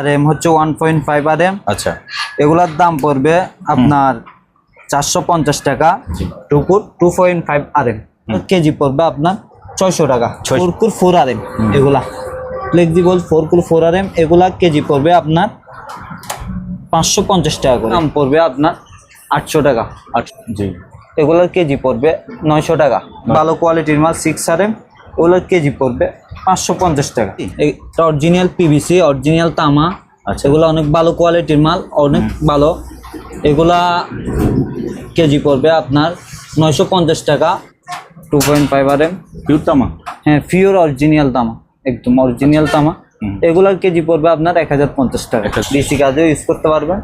আর M হচ্ছে one point five R M আচ্ছা। এগুলার দাম পড়বে আপনার চারশো পঞ্চাশ টাকা। টুকুর two point five R M KG পড়বে আপনার ছয়শো টাকা। Four core four R M এগুলা। Flexible four core four R M এগুলা কেজি পড়বে আপনার পাঁচশো পঞ্চাশ টাকা করে। দাম পড়বে আপনার আটশো টাকা। আচ্ছা জি। এগুলোর কেজি পড়বে নয়শো টাকা। ভালো কোয়ালিটির মাল সিক্স আর এম ওগুলোর কেজি পড়বে পাঁচশো পঞ্চাশ টাকা। এটা অরিজিনাল পিভিসি অরিজিনাল তামা আচ্ছা। এগুলো অনেক ভালো কোয়ালিটির মাল অনেক ভালো। এগুলা কেজি পড়বে আপনার নয়শো পঞ্চাশ টাকা two point five R M pure তামা? হ্যাঁ পিওর অরিজিনাল তামা একদম অরিজিনাল তামা। হুম। এগুলার কেজি পড়বে আপনার এক হাজার পঞ্চাশ টাকা। ডিসি কাজেও ইউজ করতে পারবেন।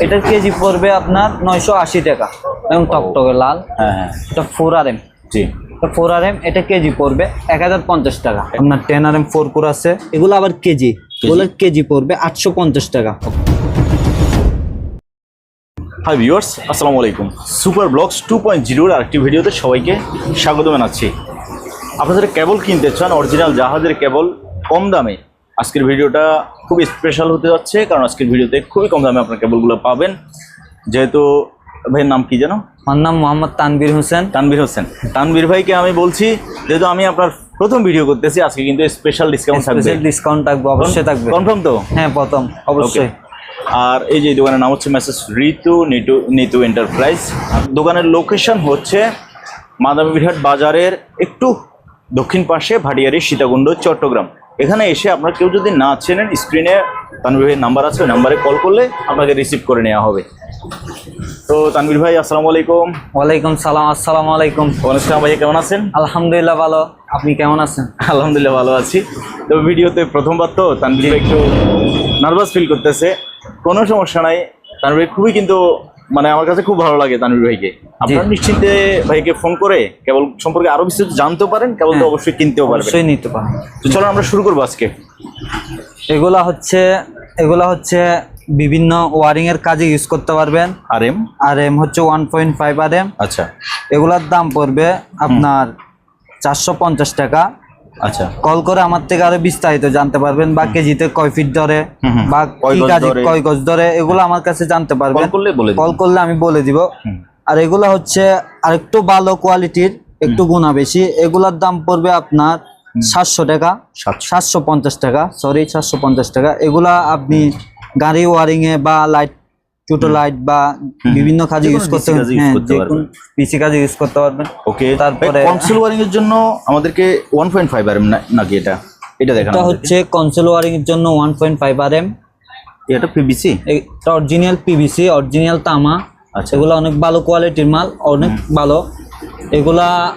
এটার কেজি পড়বে আপনার নয়শো আশি টাকা। এবং টকটকে লাল। হ্যাঁ হ্যাঁ। এটা ফোর আর এম জি। ফোর আর এম এটা কেজি পড়বে এক হাজার পঞ্চাশ টাকা। আপনার ten R M four core আছে? এগুলো আবার কেজি। এগুলোর কেজি পড়বে আটশো পঞ্চাশ টাকা। হাই ভিউয়ার্স আসসালামু আলাইকুম। সুপার ব্লগস টু পয়েন্ট জিরোর আরেকটি ভিডিওতে সবাইকে স্বাগত জানাচ্ছি। আপনাদের কেবল কিনতে চান অরিজিনাল জাহাজের কেবল কম দামে। আজকের ভিডিওটা খুব স্পেশাল হতে যাচ্ছে কারণ আজকের ভিডিওতে খুবই কম দামে আপনার কেবলগুলো পাবেন। যেহেতু ভাইয়ের নাম কি যেন? আমার নাম মোহাম্মদ তানবির হোসেন। তানভীর হোসেন। তানভীর ভাইকে আমি বলছি যেহেতু আমি আপনার প্রথম ভিডিও করতেছি আজকে কিন্তু স্পেশাল ডিসকাউন্ট থাকবে। স্পেশাল ডিসকাউন্ট থাকবে অবশ্যই থাকবে। কনফার্ম তো? হ্যাঁ প্রথম অবশ্যই। আর এই যে দোকানের নাম হচ্ছে মেসেজ ঋতু নিটু নিতু এন্টারপ্রাইজ আর দোকানের লোকেশন হচ্ছে মাদামীরহাট বাজারের একটু দক্ষিণ পাশে ভাটিয়ারি সীতাকুণ্ড চট্টগ্রাম। এখানে এসে আপনার কেউ যদি না চেনেন স্ক্রিনে ভাইয়ের নাম্বার আছে ওই নাম্বারে কল করলে আপনাকে রিসিভ করে নেওয়া হবে। তো তানভীর ভাই আসসালামু আলাইকুম। ওয়ালাইকুম সালাম আসসালামু আলাইকুম। অনুষ্ঠান ভাই কেমন আছেন? আলহামদুলিল্লাহ ভালো। আপনি কেমন আছেন? আলহামদুলিল্লাহ ভালো আছি। তো ভিডিওতে প্রথমবার তো তানভীর ভাই একটু নার্ভাস ফিল করতেছে। কোনো সমস্যা নাই। তানভীর ভাই খুবই কিন্তু মানে আমার কাছে খুব ভালো লাগে তানভীর ভাইকে। আপনারা নিশ্চিন্তে ভাইকে ফোন করে কেবল সম্পর্কে আরও বিস্তারিত জানতে পারেন কেবল তো হ্যাঁ। অবশ্যই কিনতেও পারবেন। অবশ্যই নিতে পারেন। তো চলো আমরা শুরু করব আজকে। এগুলা হচ্ছে এগুলা হচ্ছে বিভিন্ন ওয়ারিং এর কাজে ইউজ করতে পারবেন। R M? আর এম হচ্ছে one point five R M. আচ্ছা। এগুলার দাম পড়বে আপনার চারশো পঞ্চাশ টাকা। আচ্ছা। কল করে আমার থেকে আরও বিস্তারিত জানতে পারবেন বা কেজিতে কয় ফিট ধরে। বা কয় কি কাজে। কয় গজ ধরে এগুলো আমার কাছে জানতে পারবেন। কল করলে আমি বলে দিব। আর এগুলা হচ্ছে আরেকটু ভালো কোয়ালিটির একটু গুণা বেশি। এগুলার দাম পড়বে আপনার সাতশো টাকা। সাতশো। পঞ্চাশ টাকা সরি সাতশো পঞ্চাশ টাকা। এগুলা আপনি গাড়ি ওয়ারিং এ বা লাইট ছোট লাইট বা বিভিন্ন কাজে ইউজ করতে হ্যাঁ। পিসি কাজে ইউজ করতে পারবেন। ওকে তারপরে- কনসোল ওয়ারিং এর জন্য আমাদেরকে one point five R M নাকি এটা? এটা দেখানো এটা হচ্ছে কনসোল ওয়ারিং এর জন্য one point five R M এটা পিবিসি এটা অরিজিনাল পিভিসি অরিজিনাল তামা। আচ্ছা। এগুলো অনেক ভালো কোয়ালিটির মাল অনেক ভালো। এগুলা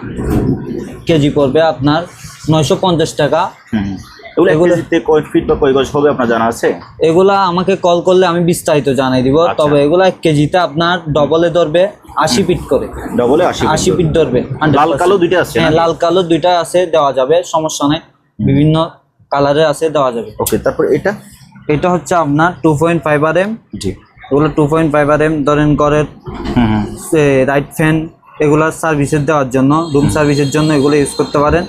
কেজি পড়বে আপনার নয়শো পঞ্চাশ টাকা। হুম। এগুলো এগুলো- এগুলোতে কয় ফিট বা কয় গজ হবে আপনার জানা আছে? এগুলা আমাকে কল করলে আমি বিস্তারিত জানাই দিব। আচ্ছা। তবে এগুলা এক কেজিতে আপনার ডবলে ধরবে আশি ফিট করে। ডবলে আশি আশি ফিট ধরবে 100% লাল কালো দুইটা আছে হ্যাঁ লাল কালো দুইটা আছে দেওয়া যাবে সমস্যা নেই। বিভিন্ন কালারের আছে দেওয়া যাবে। ওকে তারপর এটা? এটা হচ্ছে আপনার two point five R M জি। এগুলো two point five R M ধরেন হুম রাইট ফ্যান এগুলার সার্ভিসের দেওয়ার জন্য রুম সার্ভিসের জন্য এগুলো ইউজ করতে পারেন।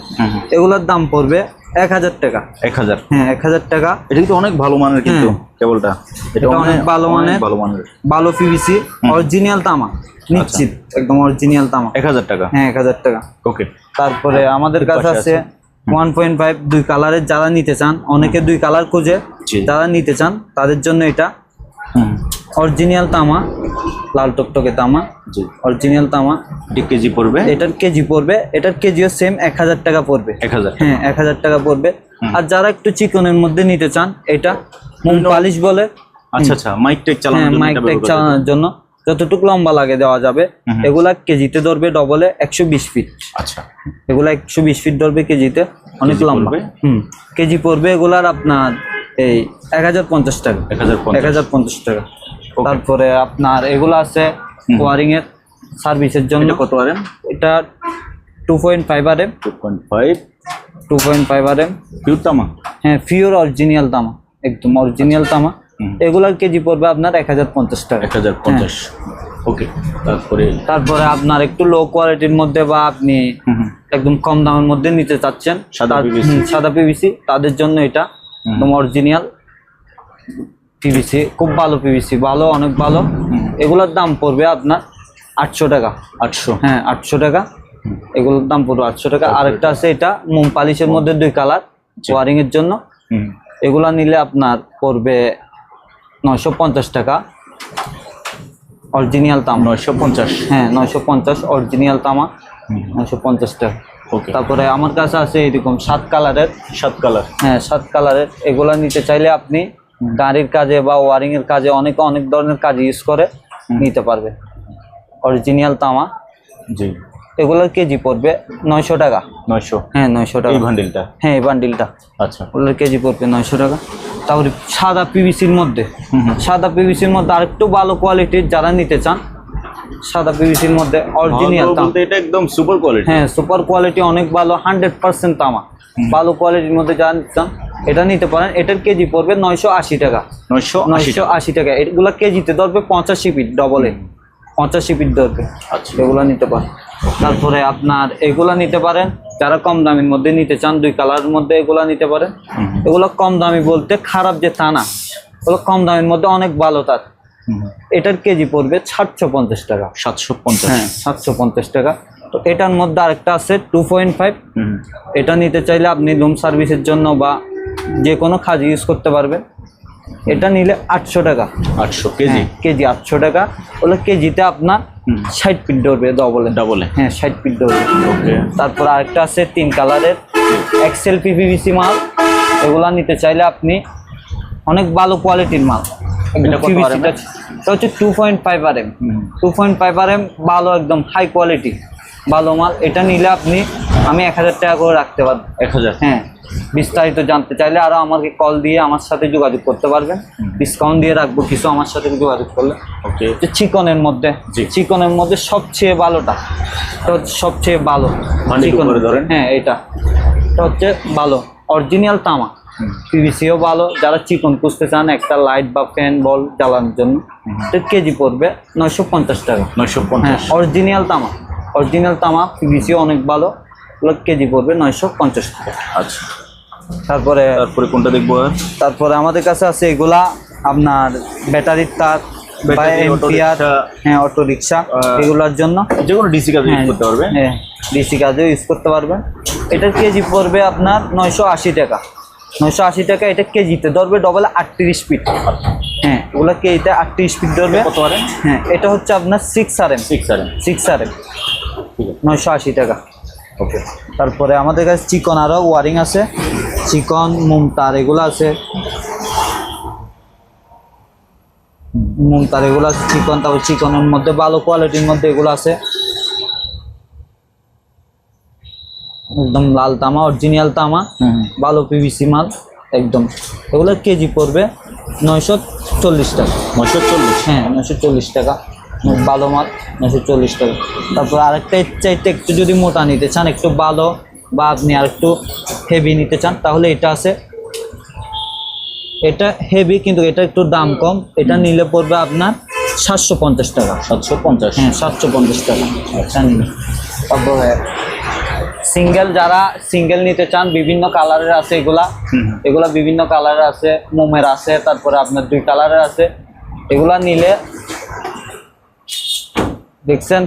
এগুলোর দাম পড়বে এক হাজার টাকা। এক হাজার। হ্যাঁ এক হাজার টাকা। এটা কিন্তু অনেক ভালো মানের কিন্তু কেবলটা। এটা অনেক ভালো মানের। ভালো মানের। ভালো পিভিসি অরিজিনাল তামা নিশ্চিত একদম অরিজিনাল তামা। এক হাজার টাকা? হ্যাঁ এক হাজার টাকা। ওকে তারপরে আমাদের এর কাছে আছে ওয়ান পয়েন্ট ফাইভ দুই কালারের যারা নিতে চান অনেকে দুই কালার খুঁজে যারা নিতে চান তাদের জন্য এটা অরিজিনাল তামা লাল টকটকে তামা জি। অরিজিনাল তামা। এটি কেজি পড়বে? এটার কেজি পড়বে এটার কেজিও সেম এক হাজার টাকা পড়বে। এক হাজার হ্যাঁ এক হাজার টাকা পড়বে। আর যারা একটু চিকনের মধ্যে নিতে চান এটা মোম পালিশ বলে। আচ্ছা আচ্ছা মাইক টেক হ্যাঁ চালানোর জন্য মাইক করা চালানোর জন্য। যতটুকু লম্বা লাগে দেওয়া যাবে এগুলা কেজিতে ধরবে ডবলে একশো বিশ ফিট আচ্ছা। এগুলা একশো বিশ ফিট ধরবে কেজিতে অনেক লম্বা। হুম কেজি পড়বে এগুলার আপনার এই এক হাজার পঞ্চাশ টাকা। এক হাজার পঞ্চাশ টাকা. তারপরে আপনার এগুলো আছে ওয়ারিং এর সার্ভিসের জন্য। কত আরেম এটা two point five R M two point five two point five R M pure তামা? হ্যাঁ পিওর অরিজিনাল তামা একদম অরিজিনাল তামা। হুম। এগুলার কেজি পড়বে আপনার এক হাজার পঞ্চাশ টাকা। এক হাজার পঞ্চাশ। ওকে তারপরে? তারপরে আপনার একটু লো কোয়ালিটির মধ্যে বা আপনি একদম কম দামের মধ্যে নিতে চাচ্ছেন সাদা হুম, সাদা পিভিসি তাদের জন্য এটা একদম অরিজিনাল পিভিসি খুব ভালো পিভিসি ভালো অনেক ভালো। এগুলোর দাম পড়বে আপনার আটশো টাকা। আটশো? হ্যাঁ আটশো টাকা। এগুলোর দাম পড়বে আটশো টাকা। আরেকটা আছে এটা মোম পালিশের মধ্যে দুই কালার ওয়ারিং এর জন্য। এগুলা নিলে আপনার পড়বে নয়শো পঞ্চাশ টাকা। অরিজিনাল তামা। নয়শো পঞ্চাশ? হ্যাঁ নয়শো পঞ্চাশ অরিজিনাল তামা। নয়শো পঞ্চাশ টাকা। তারপরে আমার কাছে আছে এরকম সাত কালারের। সাত কালার। হ্যাঁ সাত কালারের। এগুলা নিতে চাইলে আপনি গাড়ির কাজে বা ওয়ারিং এর কাজে অনেক অনেক ধরনের কাজে ইউজ করে নিতে পারবে। অরিজিনাল তামা। জি। এগুলোর কেজি পড়বে নয়শো টাকা। নয়শো? হ্যাঁ নয়শো টাকা। এই বান্ডিলটা হ্যাঁ এই বান্ডিলটা আচ্ছা। ওগুলোর কেজি পড়বে নয়শো টাকা। তারপরে সাদা পিভিসির মধ্যে। সাদা পিভিসির মধ্যে আরেকটু ভালো কোয়ালিটির যারা নিতে চান সাদা পিভিসির মধ্যে অরিজিনাল বলতে এটা একদম সুপার কোয়ালিটি হ্যাঁ সুপার কোয়ালিটি অনেক ভালো হান্ড্রেড পার্সেন্ট তামা। ভালো কোয়ালিটির মধ্যে যারা নিতে চান এটা নিতে পারেন। এটার কেজি পড়বে নয়শো আশি টাকা। নয়শো নয়শো আশি টাকা। এগুলো কেজিতে ধরবে পঁচাশি ফিট ডবলে পঁচাশি ফিট ধরবে। আচ্ছা। এগুলো নিতে পারেন। তারপরে আপনার এগুলা নিতে পারেন। যারা কম দামের মধ্যে নিতে চান দুই কালারের মধ্যে এগুলা নিতে পারেন। এগুলো কম দামি বলতে খারাপ যে তা না। এগুলো কম দামের মধ্যে অনেক ভালো তার। এটার কেজি পড়বে সাতশো পঞ্চাশ টাকা। সাতশো পঞ্চাশ। হ্যাঁ সাতশো পঞ্চাশ টাকা। তো এটার মধ্যে আরেকটা আছে টু পয়েন্ট ফাইভ। এটা নিতে চাইলে আপনি রুম সার্ভিসের জন্য বা যে কোনো কাজ ইউজ করতে পারবেন। এটা নিলে আটশো টাকা। আটশো কেজি? হ্যাঁ, কেজি আটশো টাকা। ওগুলো কেজিতে আপনার। ষাট ফিট ধরবে ডবলে ডবলে হ্যাঁ ষাট ফিট ধরবে। তারপর আরেকটা আছে তিন কালারের। এক্সেল পিভিসি মাল। এগুলা নিতে চাইলে আপনি অনেক ভালো কোয়ালিটির মাল। এটা হচ্ছে two point five R M two point five R M ভালো একদম হাই কোয়ালিটি ভালো মাল। এটা নিলে আপনি আমি এক হাজার টাকা করে রাখতে পারব। এক হাজার? হ্যাঁ। বিস্তারিত জানতে চাইলে আরও আমাকে কল দিয়ে আমার সাথে যোগাযোগ করতে পারবেন। ডিসকাউন্ট দিয়ে রাখব কিছু আমার সাথে যোগাযোগ করলে। ওকে চিকনের মধ্যে। চিকনের মধ্যে সবচেয়ে ভালোটা। সবচেয়ে ভালো। চিকন। ধরেন। হ্যাঁ এটা। এটা হচ্ছে ভালো। অরিজিনাল তামা। পিভিসিও ভালো। যারা চিকন খুঁজতে চান একটা লাইট বা ফ্যান বল জ্বালানোর জন্য কেজি পড়বে নয়শো পঞ্চাশ টাকা। নয়শো হ্যাঁ পঞ্চাশ অরিজিনাল তামা। অরিজিনাল তামা পিভিসিও অনেক ভালো। কেজি পড়বে নয়শো পঞ্চাশ টাকা। আচ্ছা। তারপরে তারপরে কোনটা দেখব তারপরে আমাদের কাছে আছে এগুলা আপনার ব্যাটারির তার বা। হ্যাঁ অটো রিক্সা এগুলোর জন্য। যে কোনো ডিসি কাজ ইউজ করতে পারবে। হ্যাঁ ডিসি কাজেও ইউজ করতে পারবেন। এটার কেজি পড়বে আপনার নয়শো আশি টাকা। নয়শো আশি টাকা এটা কেজিতে ধরবে ডবল আটত্রিশ ফিট হ্যাঁ এগুলো কেজিতে আটত্রিশ ফিট ধরবে। কত হ্যাঁ এটা হচ্ছে আপনার six R M six R six R M নয়শো আশি টাকা। ওকে তারপরে আমাদের কাছে চিকন আরও ওয়ারিং আছে। চিকন মুমতার এগুলো আছে। মুমতার এগুলো আছে চিকন তারপর চিকনের মধ্যে ভালো কোয়ালিটির মধ্যে এগুলো আছে। একদম লাল তামা অরিজিনাল তামা ভালো পিভিসি মাল একদম। এগুলো কেজি পড়বে নয়শো চল্লিশ টাকা। নয়শো চল্লিশ? হ্যাঁ নয়শো চল্লিশ টাকা। ভালো মাল নয়শো চল্লিশ টাকা। তারপর আরেকটা চাইতে একটু যদি মোটা নিতে চান একটু ভালো বা আপনি আর একটু হেভি নিতে চান তাহলে এটা আছে। এটা হেভি কিন্তু এটা একটু দাম কম। এটা নিলে পড়বে আপনার সাতশো পঞ্চাশ টাকা। সাতশো পঞ্চাশ? হ্যাঁ সাতশো পঞ্চাশ টাকা। আচ্ছা নিলে। তারপরে সিঙ্গেল যারা সিঙ্গেল নিতে চান বিভিন্ন কালারের আছে এগুলা। এগুলা বিভিন্ন কালারের আছে মোমের আছে তারপরে আপনার দুই কালারের আছে। এগুলা নিলে দেখছেন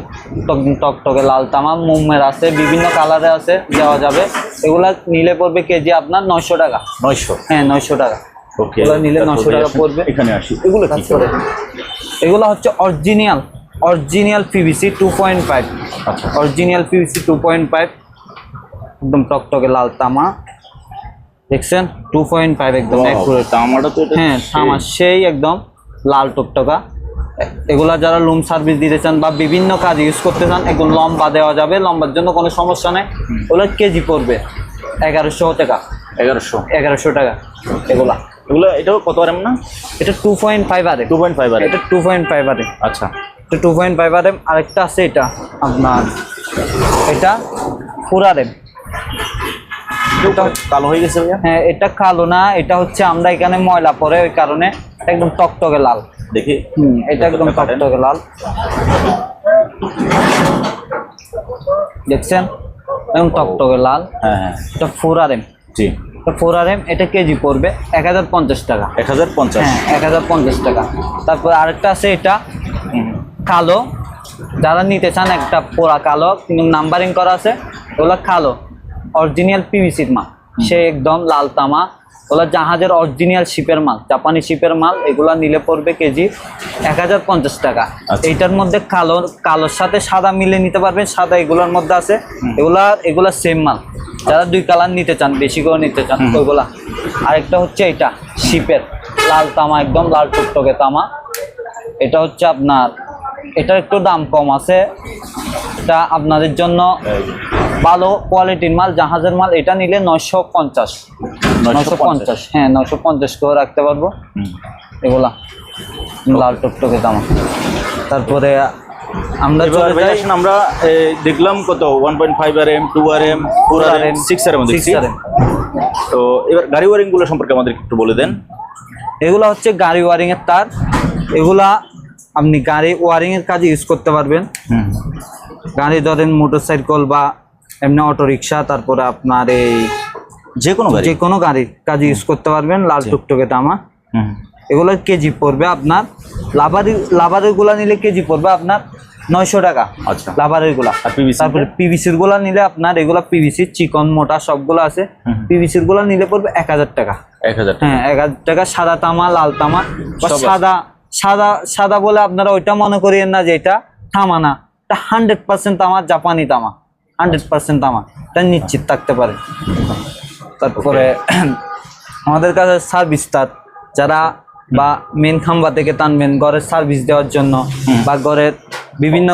টক- টকটকে লাল তামা মোমের আছে বিভিন্ন কালারে আছে দেওয়া যাবে। এগুলা নিলে পড়বে কেজি আপনার নয়শো টাকা। নয়শো? হ্যাঁ নয়শো টাকা। এগুলো নিলে 900 টাকা পড়বে। এখানে আসি। এগুলো কি তারপরে এগুলো হচ্ছে original original PVC two point five আচ্ছা। Original PVC two point five একদম টকটকে লাল তামা। দেখছেন? টু পয়েন্ট ফাইভ একদম। তামাটা তো হ্যাঁ তামা সেই একদম লাল টকটকা। এগুলা যারা লুম সার্ভিস দিতে চান বা বিভিন্ন কাজ ইউজ করতে চান এগুলো লম্বা দেওয়া যাবে। লম্বার জন্য কোনো সমস্যা নেই। ওগুলো কেজি পড়বে এগারোশো টাকা। এগারোশো। এগারোশো টাকা এগুলা। এগুলো এটাও কত আর না? এটা টু পয়েন্ট ফাইভ আরে টু পয়েন্ট ফাইভ আর এটা টু পয়েন্ট ফাইভ আরে আচ্ছা। তো টু পয়েন্ট ফাইভ আর আরেকটা আছে এটা আপনার। এটা ফোর আর এটা কালো হয়ে গেছে ভাইয়া? হ্যাঁ এটা কালো না এটা হচ্ছে আমরা এখানে ময়লা পরে ওই কারণে একদম টকটকে লাল। দেখি। হুম এটা একদম। টকটকে লাল। দেখছেন? একদম টকটকে লাল। হ্যাঁ হ্যাঁ। এটা ফোর আর এম জি। ফোর আর এম এটা কেজি পড়বে এক হাজার পঞ্চাশ টাকা। এক হাজার পঞ্চাশ। হ্যাঁ এক হাজার পঞ্চাশ টাকা। তারপর আরেকটা আছে এটা। কালো। যারা নিতে চান একটা পোড়া কালো নাম্বারিং করা আছে ওগুলো কালো। অরিজিনাল পিভিসির মাল। সে একদম লাল তামা। ওগুলো জাহাজের অরিজিনাল শিপের মাল জাপানি শিপের মাল এগুলা নিলে পড়বে কেজি এক হাজার পঞ্চাশ টাকা। আচ্ছা। এইটার মধ্যে কালো কালোর সাথে সাদা মিলে নিতে পারবেন সাদা এগুলোর মধ্যে আছে। এগুলা এগুলা সেম মাল। যারা দুই কালার নিতে চান বেশি করে নিতে চান ওইগুলা। আরেকটা হচ্ছে এটা শিপের লাল তামা একদম লাল টুকটকে তামা। এটা হচ্ছে আপনার এটার একটু দাম কম আছে এটা আপনাদের জন্য ভালো কোয়ালিটির মাল জাহাজের মাল এটা নিলে নয়শো পঞ্চাশ। নয়শো পঞ্চাশ। হ্যাঁ নয়শো পঞ্চাশ করে রাখতে পারব। এগুলা লাল টুকটকে দাম। তারপরে আমরা আমরা দেখলাম কত? One point five R M two R M four R M six R M Six RM তো এবার গাড়ি ওয়ারিংগুলো সম্পর্কে আমাদের একটু বলে দেন। এগুলা হচ্ছে গাড়ি ওয়ারিং এর তার। এগুলা আপনি গাড়ি ওয়ারিং এর কাজে ইউজ করতে পারবেন। গাড়ি ধরেন মোটরসাইকেল বা এমনি অটো রিক্সা তারপরে আপনার এই যে কোনো গাড়ি? যে কোনো গাড়ির কাজে ইউজ করতে পারবেন লাল টুকটকে তামা। এগুলো কেজি পড়বে আপনার লাভারি লাভারেরগুলা নিলে কেজি পড়বে আপনার নয়শো টাকা। আচ্ছা। লাভারেরগুলা তারপরে পিভিসিরগুলা নিলে আপনার এগুলা পিভিসি চিকন মোটা সবগুলো আছে। পিভিসিরগুলা নিলে পড়বে এক হাজার টাকা। এক হাজার হ্যাঁ এক হাজার টাকা সাদা তামা লাল তামা বা সাদা সাদা সাদা বলে আপনারা ওইটা মনে করিয়েন না যে এটা তামা না। এটা হান্ড্রেড পার্সেন্ট তামা জাপানি তামা হান্ড্রেড পার্সেন্ট তামা এটা নিশ্চিত থাকতে পারে। তারপরে আমাদের কাছে সার্ভিস তার যারা বা মেন খাম্বা থেকে টানবেন ঘরের সার্ভিস দেওয়ার জন্য বা ঘরের বিভিন্ন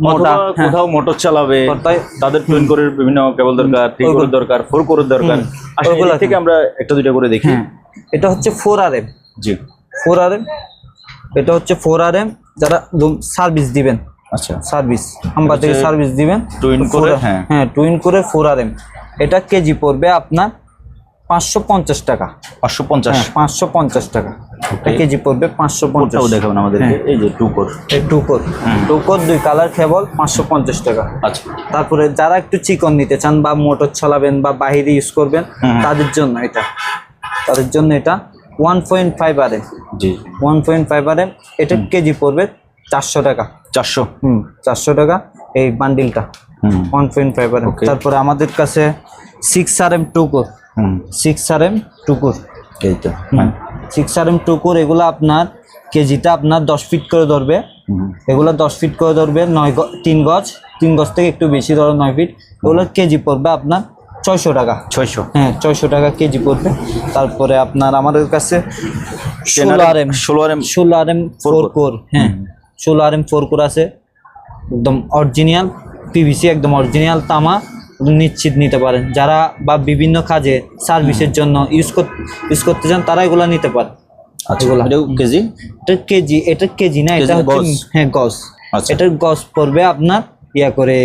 মোটা হ্যাঁ, কোথাও মোটর চালাবে তাদের টুইন করে বিভিন্ন কেবল দরকার থ্রি কোরের দরকার ফোর কোরের দরকার। আসলে থেকে আমরা একটা দুইটা করে দেখি। হ্যাঁ। এটা হচ্ছে ফোর আর এম জি। ফোর আর এম এটা হচ্ছে ফোর আর এম যারা সার্ভিস দিবেন। আচ্ছা। সার্ভিস আম্বা থেকে সার্ভিস দিবেন। তো করে, হ্যাঁ। হ্যাঁ টুইন করে ফোর আর এম এটা কেজি পড়বে আপনার পাঁচশো পঞ্চাশ টাকা। পাঁচশো পঞ্চাশ। হ্যাঁ পাঁচশো পঞ্চাশ টাকা। এটা কেজি পড়বে পাঁচশো পঞ্চাশ। দেখাবেন আমাদেরকে হ্যাঁ। এই যে টু কোর টুকর। টুকর দুই কালার কেবল পাঁচশো পঞ্চাশ টাকা। আচ্ছা। তারপরে যারা একটু চিকন নিতে চান বা মোটর চালাবেন বা বাহিরে ইউজ করবেন তাদের জন্য এটা। তাদের জন্য এটা one point five R M জি। One point five R M এটা কেজি পড়বে চারশো টাকা। চারশো? হুম চারশো টাকা এই বান্ডিলটা। হুম। ওয়ান পয়েন্ট ফাইভ আর তারপরে আমাদের কাছে সিক্স আর এম টুকুর হুম। সিক্স আর এম টুকুর এই তো সিক্স আর এম টুকুর এগুলো আপনার কেজিটা আপনার দশ ফিট করে ধরবে। এগুলো দশ ফিট করে ধরবে নয় তিন গজ। তিন গজ থেকে একটু বেশি ধরো নয় ফিট এগুলো কেজি পড়বে আপনার ছয়শো টাকা। ছয়শো। হ্যাঁ ছয়শো টাকা কেজি পড়বে। তারপরে আপনার আমাদের কাছে ষোলো আর এম ষোলো আর এম ষোলো আর এম ফোর কোর হ্যাঁ। ষোলো আর এম ফোর কোর আছে। একদম অরিজিনাল পিভিসি একদম অরিজিনাল তামা নিশ্চিত নিতে পারেন। যারা বা বিভিন্ন কাজে সার্ভিসের জন্য ইউজ ইউজ করতে চান তারা এগুলো নিতে পারে। আচ্ছা কেজি? এটা কেজি এটা কেজি না এটা হচ্ছে হ্যাঁ আচ্ছা। এটার পড়বে আপনার ইয়া করে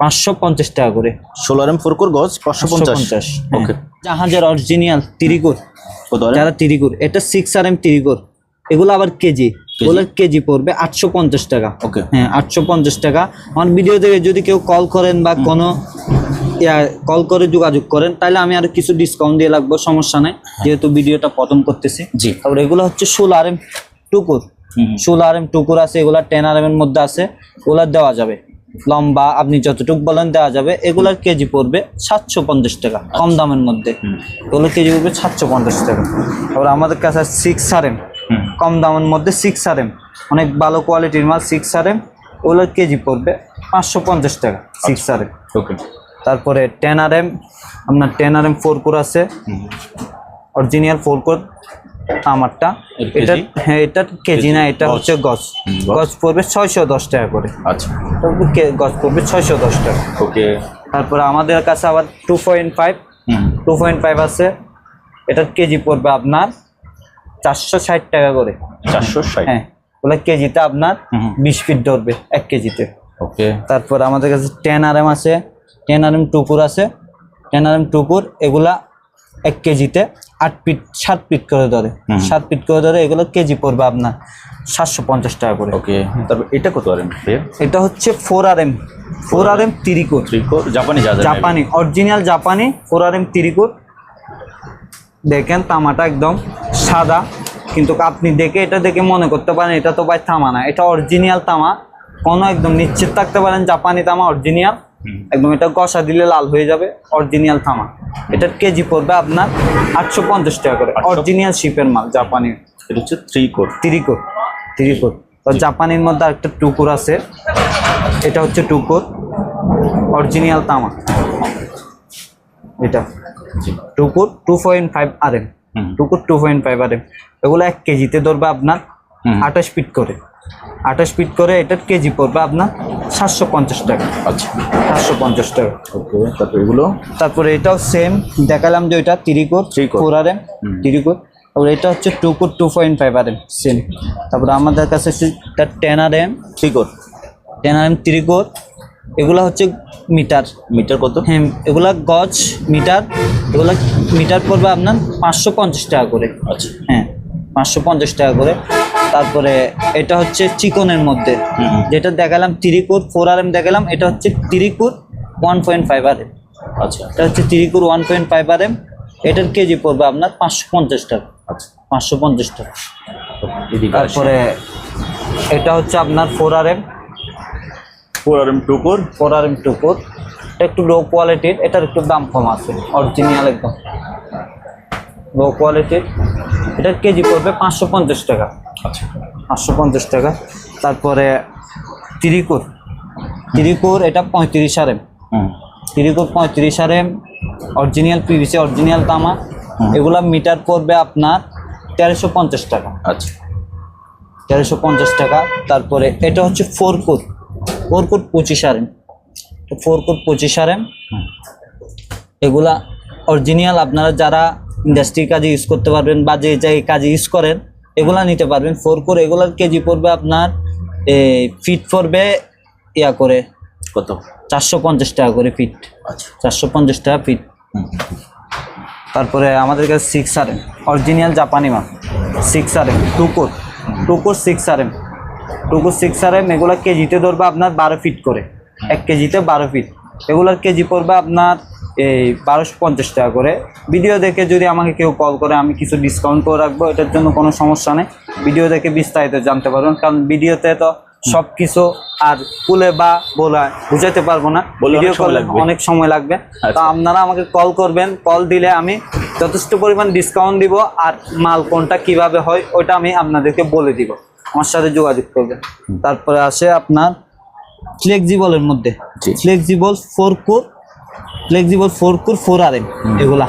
পাঁচশো পঞ্চাশ টাকা করে। এম ফোর কোর গজ পাঁচশো পঞ্চাশ। ওকে জাহাজের অরিজিনাল তিরিকুর। যারা তিরিকুর এটা সিক্স আর এম তিরিকুর। এগুলো আবার কেজি। এগুলোর কেজি পড়বে আটশো পঞ্চাশ টাকা। ওকে। হ্যাঁ আটশো পঞ্চাশ টাকা। আমার ভিডিও থেকে যদি কেউ কল করেন বা কোনো কল করে যোগাযোগ করেন তাহলে আমি আর কিছু ডিসকাউন্ট দিয়ে লাগবো সমস্যা নাই। যেহেতু ভিডিওটা প্রথম করতেছি। জি। তারপরে এগুলো হচ্ছে ষোলো আর এম টুকুর। ষোলো আর এম টুকুর আছে এগুলা টেন আর এম এর মধ্যে আছে ওগুলা দেওয়া যাবে। লম্বা আপনি যতটুকু বলেন দেওয়া যাবে। এগুলার কেজি পড়বে সাতশো পঞ্চাশ টাকা কম দামের মধ্যে। এগুলো কেজি পড়বে সাতশো পঞ্চাশ টাকা। তারপরে আমাদের কাছে সিক্স আর এম। কম দামের মধ্যে সিক্স আর এম অনেক ভালো কোয়ালিটির মাল সিক্স আর এম ওগুলোর কেজি পড়বে পাঁচশো পঞ্চাশ টাকা সিক্স আর এম ওকে তারপরে টেন আর এম আপনার ten R M four core আছে। অরিজিনাল ফোর কোর আমারটা। এটা হ্যাঁ এটা কেজি না এটা হচ্ছে গজ। গজ পড়বে ছয়শো দশ টাকা করে। আচ্ছা। গজ পড়বে ছয়শো দশ টাকা। ওকে। তারপরে আমাদের কাছে আবার two point five two point five আছে। এটার কেজি পড়বে আপনার চারশো ষাট টাকা করে। চারশো ষাট? হ্যাঁ। ওগুলো কেজিতে আপনার বিশ ফিট ধরবে এক কেজিতে। ওকে। তারপর আমাদের কাছে টেন আর এম আছে। টেন আর এম টুকুর আছে। টেন আর এম টুকুর এগুলা এক কেজিতে আট ফিট সাত ফিট করে ধরে। সাত ফিট করে ধরে এগুলো কেজি পড়বে আপনার সাতশো পঞ্চাশ টাকা করে। ওকে তারপর এটা কত আর এম এটা হচ্ছে four R M four R M তিরিকুর three জাপানি জাপানি অরিজিনাল জাপানি ফোর আর এম তিরিকুর দেখেন তামাটা একদম সাদা কিন্তু আপনি দেখে এটা দেখে মনে করতে পারেন এটা তো ভাই তামা না এটা অরিজিনাল তামা। কোনো একদম নিশ্চিত থাকতে পারেন জাপানি তামা অরিজিনাল একদম এটা গসা দিলে লাল হয়ে যাবে অরিজিনাল থামা এটার কেজি পড়বে আপনার আটশো পঞ্চাশ টাকা করে 850 অরিজিনাল শিপের মাল জাপানি। এটা হচ্ছে থ্রি কোট তিরিকোট তিরিকোট। তো জাপানির মধ্যে একটা টুকুর আছে এটা হচ্ছে টুকুর অরিজিনাল তামা। এটা টুকুর two point five R M. টুকুর টু পয়েন্ট ফাইভ আর। এগুলো এক কেজিতে ধরবে আপনার আঠাশ ফিট করে। আঠাশ ফিট করে এটার কেজি পড়বে আপনার সাতশো পঞ্চাশ টাকা। আচ্ছা। সাতশো পঞ্চাশ টাকা। ওকে তারপর এগুলো? তারপরে এটাও সেম দেখালাম যে ওইটা coat। ফোর আর এম হুম। তিরিকোট তারপরে এটা হচ্ছে two core two point five R M same তারপরে আমাদের কাছে ten R M three core ten R M তিরিকোট এগুলো হচ্ছে মিটার। মিটার কত? হ্যাঁ এগুলা গজ মিটার। এগুলা মিটার পড়বে আপনার পাঁচশো পঞ্চাশ টাকা করে। আচ্ছা। হ্যাঁ পাঁচশো পঞ্চাশ টাকা করে। তারপরে এটা হচ্ছে চিকনের মধ্যে। যেটা দেখালাম তিরিকুর ফোর আর এম দেখালাম এটা হচ্ছে তিরিকুর one point five R M আচ্ছা। এটা হচ্ছে তিরিকুর one point five R M এটার কেজি পড়বে আপনার পাঁচশো পঞ্চাশ টাকা। আচ্ছা। পাঁচশো পঞ্চাশ টাকা। তারপরে এটা হচ্ছে আপনার four R M four R M two core four R M two core একটু লো কোয়ালিটির এটার একটু দাম কম আছে অরিজিনাল একদম। লো কোয়ালিটির এটার কেজি পড়বে পাঁচশো পঞ্চাশ টাকা। আচ্ছা। পাঁচশো পঞ্চাশ টাকা। তারপরে তিরিকুর তিরিকুর এটা পঁয়ত্রিশ আর এম তিরিকুর পঁয়ত্রিশ আর এম অরিজিনাল পিভিসি অরিজিনাল তামা। এগুলা মিটার পড়বে আপনার তেরোশো পঞ্চাশ টাকা। আচ্ছা। তেরোশো পঞ্চাশ টাকা। তারপরে এটা হচ্ছে ফোর কোট ফোর কোট পঁচিশ আর এম। ফোর কোট পঁচিশ আর এম। এগুলা অরিজিনাল আপনারা যারা ইন্ডাস্ট্রির কাজে ইউজ করতে পারবেন বা যে যে কাজে ইউজ করেন এগুলা নিতে পারবেন। ফোর কোর এগুলার কেজি পড়বে আপনার ফিট পড়বে ইয়া করে কত? চারশো পঞ্চাশ টাকা করে ফিট আচ্ছা। চারশো পঞ্চাশ টাকা ফিট তারপরে আমাদের কাছে সিক্স আর এম। অরিজিনাল জাপানি মাল। Six R M. Two core two core six R M. Two core six R M এগুলো কেজিতে ধরবে আপনার বারো ফিট করে। এক কেজিতে বারো ফিট এগুলোর কেজি পড়বে আপনার এই বারোশো পঞ্চাশ টাকা করে। ভিডিও দেখে যদি আমাকে কেউ কল করে আমি কিছু ডিসকাউন্ট করে রাখব এটার জন্য কোনো সমস্যা নেই। ভিডিও দেখে বিস্তারিত জানতে পারবেন কারণ ভিডিওতে তো সব কিছু আর কুলে বা বলা বুঝাতে পারব না। ভিডিও লাগবে। অনেক সময় লাগবে। তো আচ্ছা। আপনারা আমাকে কল করবেন কল দিলে আমি যথেষ্ট পরিমাণ ডিসকাউন্ট দিব আর মাল কোনটা কীভাবে হয় ওইটা আমি আপনাদেরকে বলে দিব। আমার সাথে যোগাযোগ করবেন তারপরে আসে আপনার ফ্লেক্সিবলের মধ্যে। Flexible four core flexible four core four R M এগুলা।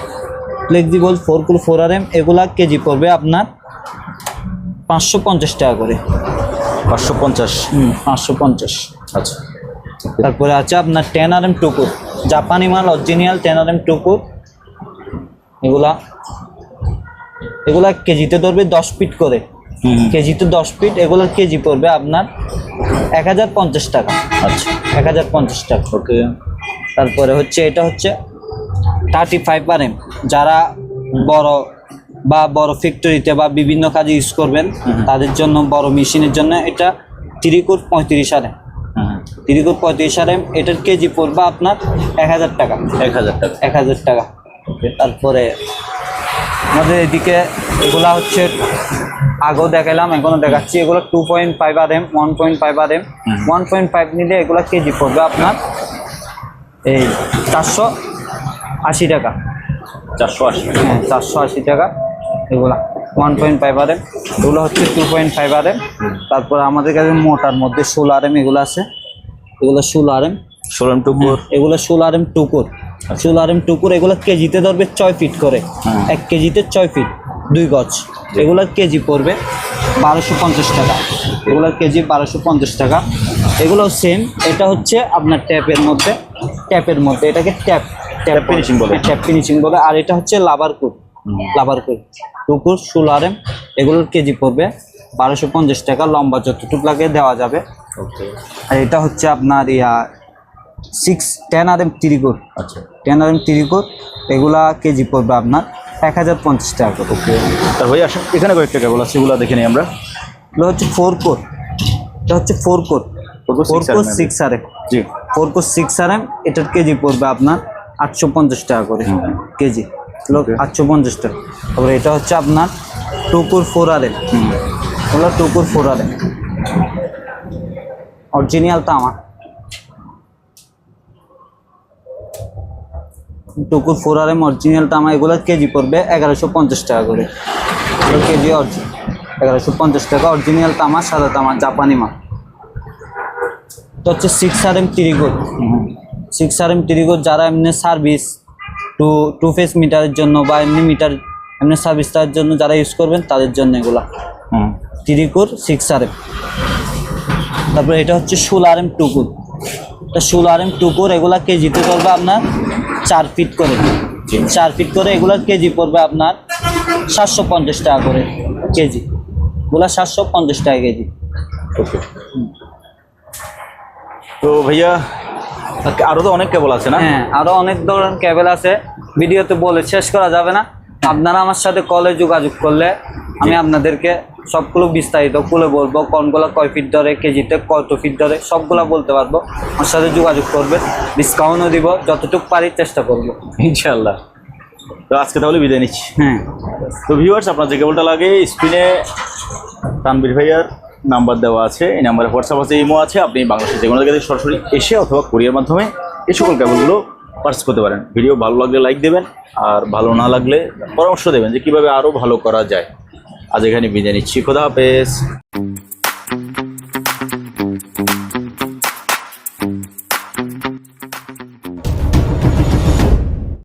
Flexible four core four R M এগুলা কেজি পড়বে আপনার পাঁচশো পঞ্চাশ টাকা করে। পাঁচশো পঞ্চাশ? হুম পাঁচশো পঞ্চাশ। আচ্ছা। তারপরে আছে আপনার টেন আর এম টুকুর জাপানি মাল অরিজিনাল টেন আর এম টুকুর এগুলা এগুলা কেজিতে ধরবে দশ ফিট করে। হুম। কেজিতে দশ ফিট এগুলোর কেজি পড়বে আপনার এক হাজার পঞ্চাশ টাকা। আচ্ছা। এক হাজার পঞ্চাশ টাকা। ওকে। তারপরে হচ্ছে এটা হচ্ছে থার্টি ফাইভ আর এম যারা বড় বা বড় ফ্যাক্টরিতে বা বিভিন্ন কাজে ইউজ করবেন তাদের জন্য বড় মেশিনের জন্য এটা তিরিকুর পঁয়ত্রিশ আর এম হুম। তিরিকুর পঁয়ত্রিশ আর এম এটার কেজি পড়বে আপনার এক হাজার টাকা। এক হাজার টাকা। এক হাজার টাকা। তারপরে আমাদের এদিকে এগুলা হচ্ছে আগেও দেখালাম এখনও দেখাচ্ছি। এগুলো two point five R M one point five R M one point five নিলে এগুলো কেজি পড়বে আপনার এই চারশো আশি টাকা। চারশো আশি। হ্যাঁ চারশো আশি টাকা এগুলা one point five R M এগুলো হচ্ছে two point five R M তারপর আমাদের কাছে মোটার মধ্যে ষোলো আর এম এগুলো আছে। এগুলো ষোলো আর এম ষোলো টু কোর এগুলো ষোলো আর এম টুকুর ষোলো আর এম টুকুর এগুলো কেজিতে ধরবে ছয় ফিট করে। এক কেজিতে ছয় ফিট। দুই গজ। এগুলোর কেজি পড়বে বারোশো পঞ্চাশ টাকা। এগুলো কেজি বারোশো পঞ্চাশ টাকা। এগুলো সেম এটা হচ্ছে আপনার ট্যাপের মধ্যে ট্যাপের মধ্যে এটাকে ট্যাপ ট্যাপ ফিনিশিং বলে। ট্যাপ ফিনিশিং বলে। আর এটা হচ্ছে লাভার কুট লাভার কুট টুকুর ষোলো আর এম এগুলোর কেজি পড়বে বারোশো পঞ্চাশ টাকা। লম্বা যতটুকু লাগে দেওয়া যাবে। ওকে আর এটা হচ্ছে আপনার ইয়া সিক্স টেন আর এম তিরিগুর আচ্ছা। টেন আর এম তিরিগুর এগুলা কেজি পড়বে আপনার এক হাজার পঞ্চাশ টাকা করে। ওকে। তার ভাই আসেন এখানে কয়েকটা কেবল আছে এগুলো দেখে নিই আমরা। এগুলো হচ্ছে ফোর কোর এটা হচ্ছে four core four core six R M জি। Four core six R M এটার কেজি পড়বে আপনার আটশো পঞ্চাশ টাকা করে। কেজি। লোক আটশো পঞ্চাশ টাকা। তারপরে এটা হচ্ছে আপনার টুকুর ফোর আর এম ওগুলো টুকুর ফোর আর এম অরিজিনাল তামা টুকুর ফোর আর এম অরিজিনাল তামা এগুলো কেজি পড়বে এগারোশো পঞ্চাশ টাকা করে। কেজি অরিজিনাল এগারোশো পঞ্চাশ টাকা। অরিজিনাল তামা সাদা তামা জাপানি মা তো হচ্ছে সিক্স আর এম ত্রিগুড সিক্স আর এম ত্রিগুড যারা এমনি সার্ভিস টু টু ফেস মিটারের জন্য বা এমনি মিটার এমনি সার্ভিস তার জন্য যারা ইউজ করবেন তাদের জন্য এগুলা। ত্রিকুর সিক্স আর এম তারপরে এটা হচ্ছে ষোল আর এম টুকুর এটা ষোল আর এম টুকুর এগুলা কেজিতে পড়বে আপনার চার ফিট করে। চার ফিট করে এগুলা কেজি পড়বে আপনার সাতশো পঞ্চাশ টাকা করে কেজি। এগুলা সাতশো পঞ্চাশ টাকা কেজি। ওকে। তো ভাইয়া আরও তো অনেক কেবল আছে না? হ্যাঁ আরও অনেক ধরনের কেবল আছে। ভিডিওতে বলে শেষ করা যাবে না। আপনারা আমার সাথে কলে যোগাযোগ করলে আমি আপনাদেরকে সবগুলো বিস্তারিত খুলে বলব কোনগুলো কয় ফিট ধরে কেজিতে কত ফিট ধরে সবগুলো বলতে পারব। আমার সাথে যোগাযোগ করবে ডিসকাউন্টও দিব যতটুকু পারি চেষ্টা করব। ইনশাল্লাহ তো আজকে তাহলে বিদায় নিচ্ছি। হ্যাঁ। তো ভিউয়ার্স আপনার যে কেবলটা লাগে স্ক্রিনে তানবীর ভাইয়ার নাম্বার দেওয়া আছে এই নাম্বারে হোয়াটসঅ্যাপ আছে ইমো আছে আপনি বাংলাদেশের যে কোনো জায়গায় সরাসরি এসে অথবা কুরিয়ার মাধ্যমে এই সকল কেবলগুলো পার্স করতে পারেন। ভিডিও ভালো লাগলে লাইক দেবেন আর ভালো না লাগলে পরামর্শ দেবেন যে কীভাবে আরও ভালো করা যায়। আজ এখানে বিদায় নিচ্ছি। খোদা হাফেজ।